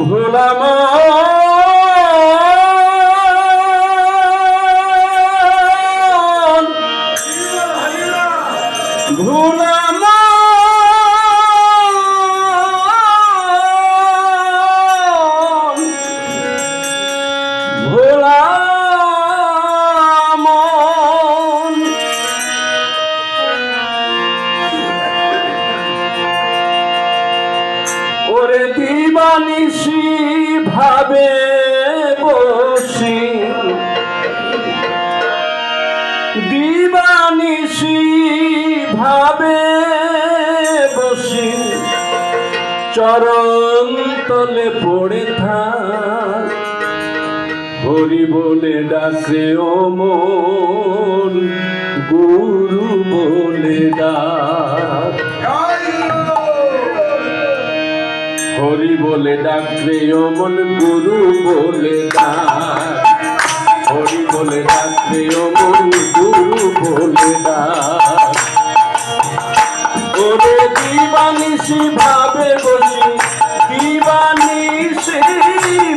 ভোলাম ভোলাম ভাবে বসি চরণ তলে পড়ে থাক। হরি বলে ডাকে ও মন, গুরু বলে ডাক। হরি বলে ডাকরে অমন গুরু বলে ডাক। হরি বলে ডাকরে অমন গুরু বলে ডাক। ওরে দিবানিসি ভাবে বসি দিবানিসি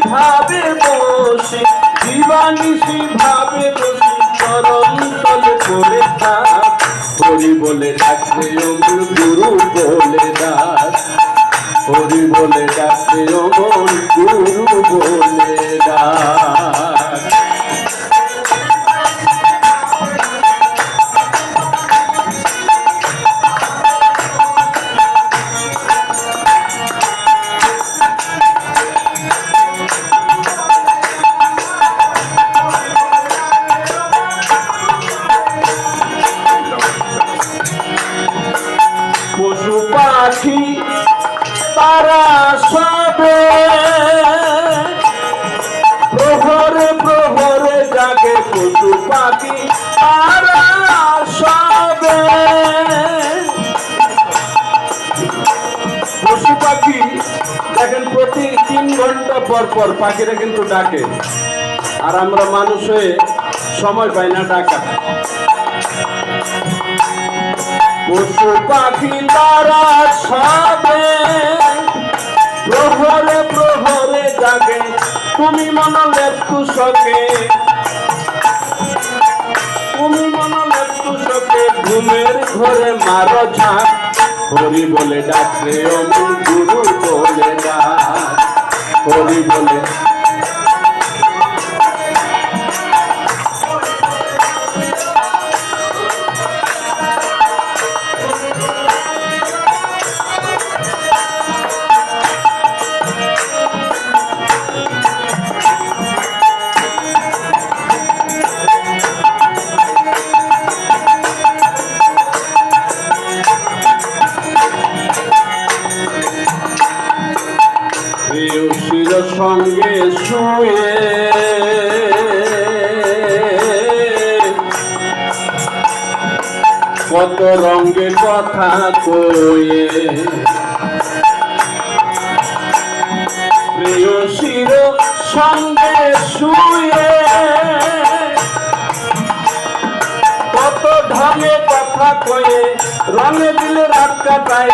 ভাবে বসি দিবানিসি ভাবে বসি, চরণ তলে পড়ে থাক হরি বলে ডাকরে অমন গুরু বলে ডাক হরি বলে ডাকে অমন গুরু বলে ডাক ঘণ্টা পর পর পাখিরা কিন্তু ডাকে। আর আমরা মানুষ হয়ে সময় পাই না ডাকা। পশু পাখি তারা সবে প্রহরে প্রহরে জাগে, তুমি মনলে তুষকে। তুমি মনলে তুষকে, ঘুমের ঘরে মারো ঝাঁক। হরি বলে ডাকে অমন গুরু ডাক হরি বলে রঙ্গে কথা কয়ে। প্রেয়সীর সঙ্গে শুয়ে কত ঢঙে কথা কয়ে, রঙে দিলে রাত কাটায়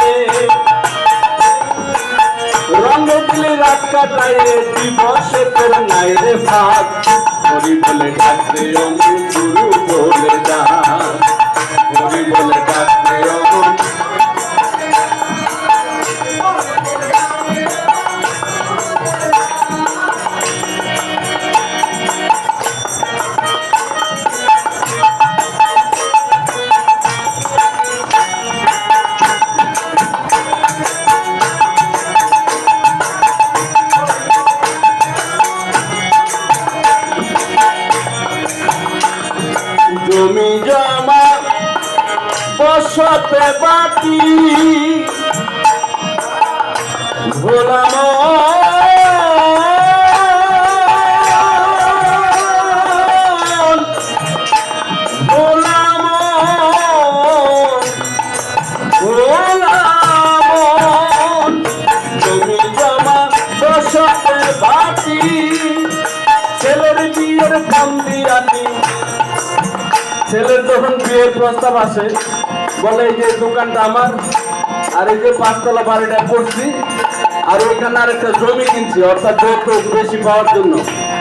রঙে দিলে রাত কাটায় দিবসে তোর নাই রে বলে ডাকরে অমন গুরু বলে ডাক। বলে বাটি ভোলাম জমি বসতে বাটি ছেলের বিয়ের কান্দি রাতি ছেলের যখন বিয়ের প্রস্তাব আসে বলে এই যে দোকানটা আমার, আর এই যে পাঁচতলা বাড়িটা করছি, আর ওইখানে আর একটা জমি কিনছি, অর্থাৎ যৌতুক বেশি পাওয়ার জন্য,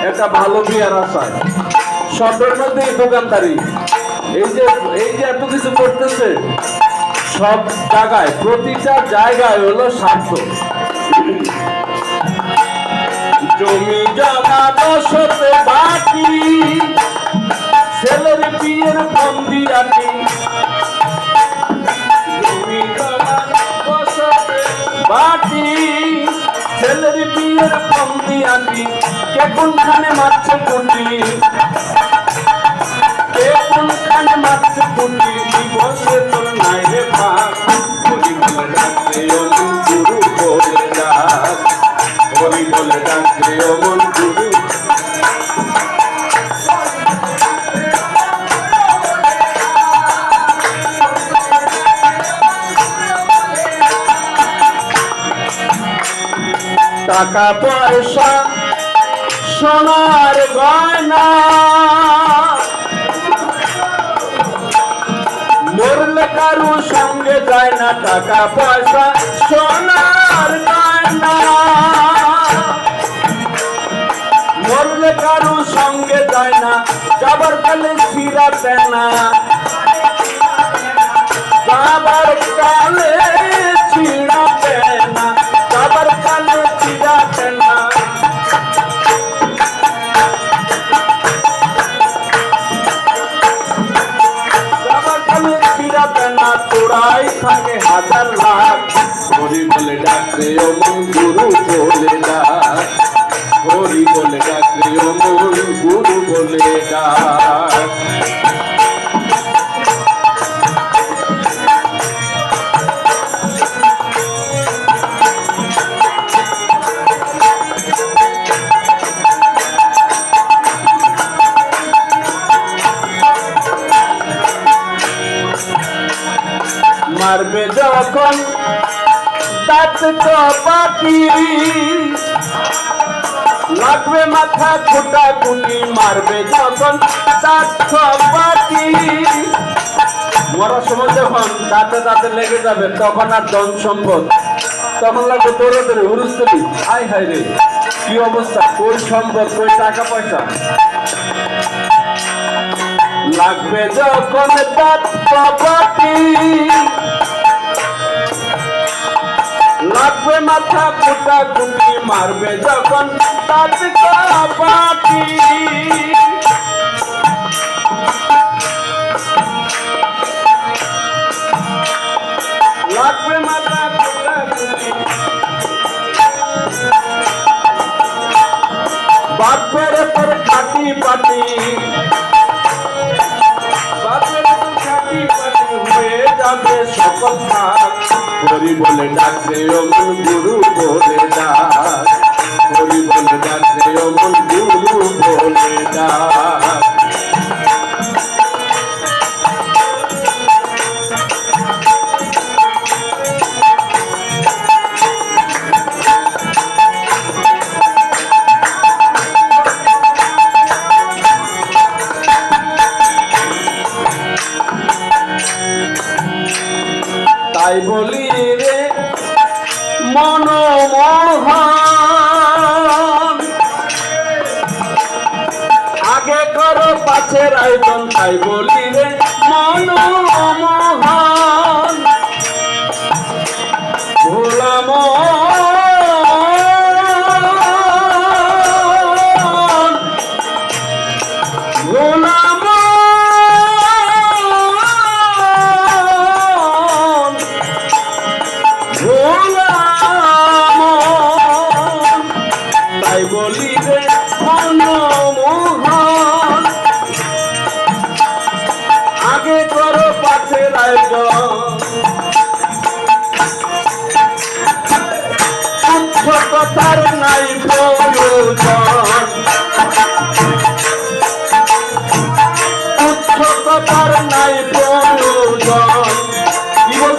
একটা ভালো বিয়ার আশায়। সবের মধ্যে এই দোকানদারি এই যে এই যে এত কিছু করতেছে, সব জায়গায়, প্রতিটা জায়গায় হলো স্বার্থ। জমি জমা বসতে বাকি ছেলের বিয়ের বন্দি আনি বাকি ছেলের বিয়ের বন্দি আনি কে কোনখানে মারছে কুটি কে কোনখানে মারছে কুটি দিবসে তোর নাই রে ভাগ হরি বলে ডাকে। অমন বলে ডাক টাকা পয়সা সোনার গয়না। মরলে কারু সঙ্গে যায় না টাকা পয়সা, সোনার গয়না। মরলে কারু সঙ্গে যায় না, যাবার কালে ছিড়াতে না। যাবার কালে মারবে যখন দাঁত কপাটি লাগবে মাথা কুটা কুটি মারবে যখন কপাটি মরার সময় যখন দাঁতে দাঁতে লেগে যাবে, তখন আর ধন সম্পদ। তখন লাগবে তোরে তোরে হুরুস্তলি হাই হাই রে, কি অবস্থা? কই সম্পদ, কই টাকা পয়সা? লাগবে যখন দাঁত কপাটি লাগবে মাথা কুটা কুটি মারবে যখন দাঁত কপাটি লাগবে মাথা কুটা কুটি বাপের পর খাটি পাটি। বাপের পর খাটি পাটি হয়ে যাবে সকল ভাগ হরি বলে ডাকরে অমন গুরু বলে ডাক। হরি বলে ডাকরে অমন গুরু বলে ডাক। তাই বলি রে মন আগে করো পাশের আয়োজন তাই বলি রে মনমোহন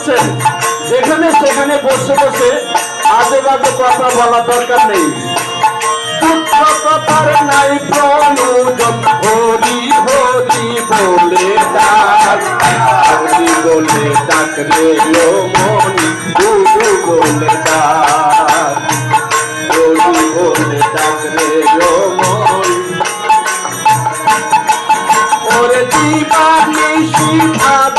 বলছেন যেখানে সেখানে বসে বসে আজে বাজে কথা বলা দরকার নেই। কথার নাই প্রয়োজন, হরি হরি বলে ডাক। হরি বলে ডাক রে মনি গুরু বলে ডাক। হরি বলে ডাক রে মন ওরে দিবানিশি ভাবে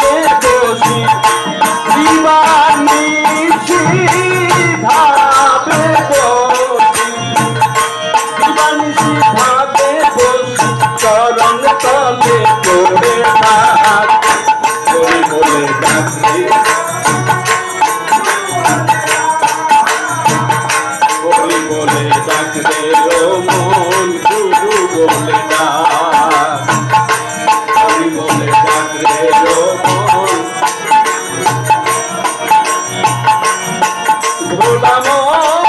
মন